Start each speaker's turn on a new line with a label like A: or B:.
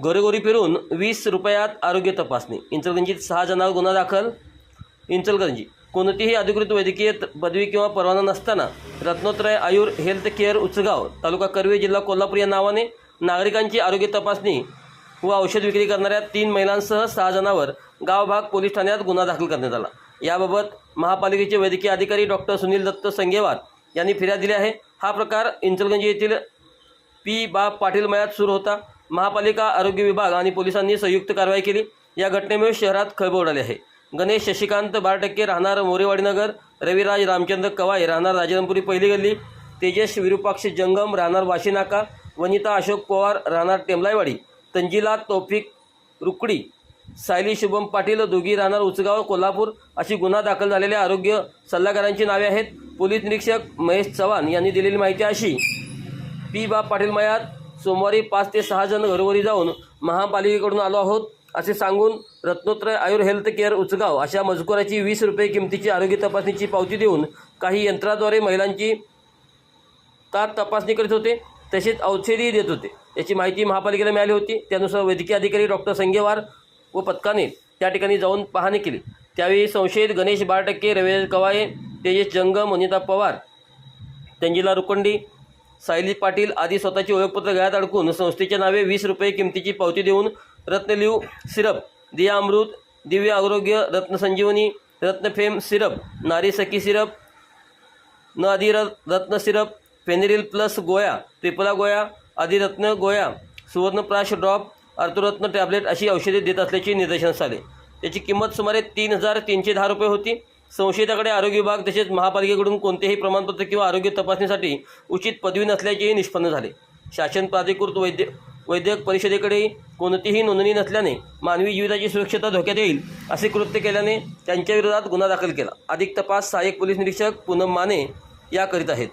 A: घरोघरी फिरून वीस रुपयात आरोग्य तपासणी. इंचलगंजीत सहा जणांवर गुन्हा दाखल. इंचलगंजी कोणतीही अधिकृत वैद्यकीय पदवी किंवा परवाना नसताना रत्नोत्रय आयुर हेल्थ केअर उचगाव तालुका करवे जिल्हा कोल्हापूर या नावाने नागरिकांची आरोग्य तपासणी व औषध विक्री करणाऱ्या तीन महिलांसह सहा जणांवर गावभाग पोलीस ठाण्यात गुन्हा दाखल करण्यात आला. याबाबत महापालिकेचे वैद्यकीय अधिकारी डॉक्टर सुनील दत्त संगेवार यांनी फिर्याद दिली आहे. हा प्रकार इंचलगंजी येथील पी. बा. पाटील मयात सुरू होता. महापालिका आरोग्य विभाग आणि पोलिसांनी संयुक्त कारवाई केली. या घटनेमुळे शहरात खळबळ उडाली आहे. गणेश शशिकांत बारटक्के राहणार मोरेवाडीनगर रविराज रामचंद्र कवाय राहणार राजारामपुरी पहिली गल्ली तेजस विरुपाक्ष जंगम राहणार वाशीनाका वनिता अशोक पवार राहणार टेमलाईवाडी तंजिला तौफिक रुकडी सायली शुभम पाटील दोघी राहणार उचगाव कोल्हापूर अशी गुन्हा दाखल झालेल्या आरोग्य सल्लागारांची नावे आहेत. पोलीस निरीक्षक महेश चव्हाण यांनी दिलेली माहिती अशी. पी. बाब पाटील मयात सोमवारी पाच ते सहा जण घरोघरी जाऊन महापालिकेकडून आलो आहोत असे सांगून रत्नोत्रय आयुर हेल्थ केअर उचगाव अशा मजकुराची वीस रुपये किमतीची आरोग्य तपासणीची पावती देऊन काही यंत्राद्वारे महिलांची तात तपासणी करीत होते तसेच औषधीही देत होते. याची माहिती महापालिकेला मिळाली होती. त्यानुसार वैद्यकीय अधिकारी डॉक्टर संगेवार व पथकाने त्या ठिकाणी जाऊन पाहणी केली. त्यावेळी संशयित गणेश बारटक्के रवींद्र कवाये तेजस जंगम अनिता पवार तंजिला रुकंडी सायली पाटील आदी स्वतःची ओळखपत्र गळ्यात अडकून संस्थेच्या नावे वीस रुपये किमतीची पावती देऊन रत्नलिव सिरप दिया अमृत दिव्य आरोग्य रत्नसंजीवनी रत्नफेम सिरप नारी सखी सिरप न आधी रत्न सिरप फेनेरिल प्लस गोया त्रिपला गोया आदिरत्न गोया सुवर्णप्राश ड्रॉप अर्थरत्न टॅबलेट अशी औषधे देत असल्याचे निदर्शनास आले. त्याची किंमत सुमारे तीन हजार तीनशे दहा रुपये होती. संशयिताकडे आरोग्य विभाग तसेच महापालिकेकडून कोणतेही प्रमाणपत्र किंवा आरोग्य तपासणीसाठी उचित पदवी नसल्याचेही निष्पन्न झाले. शासन प्राधिकृत वैद्य वैद्यक परिषदेकडे कोणतीही नोंदणी नसल्याने मानवी जीविताची सुरक्षता धोक्यात येईल असे कृत्य केल्याने त्यांच्याविरोधात गुन्हा दाखल केला. अधिक तपास सहाय्यक पोलीस निरीक्षक पूनम माने या करीत आहेत.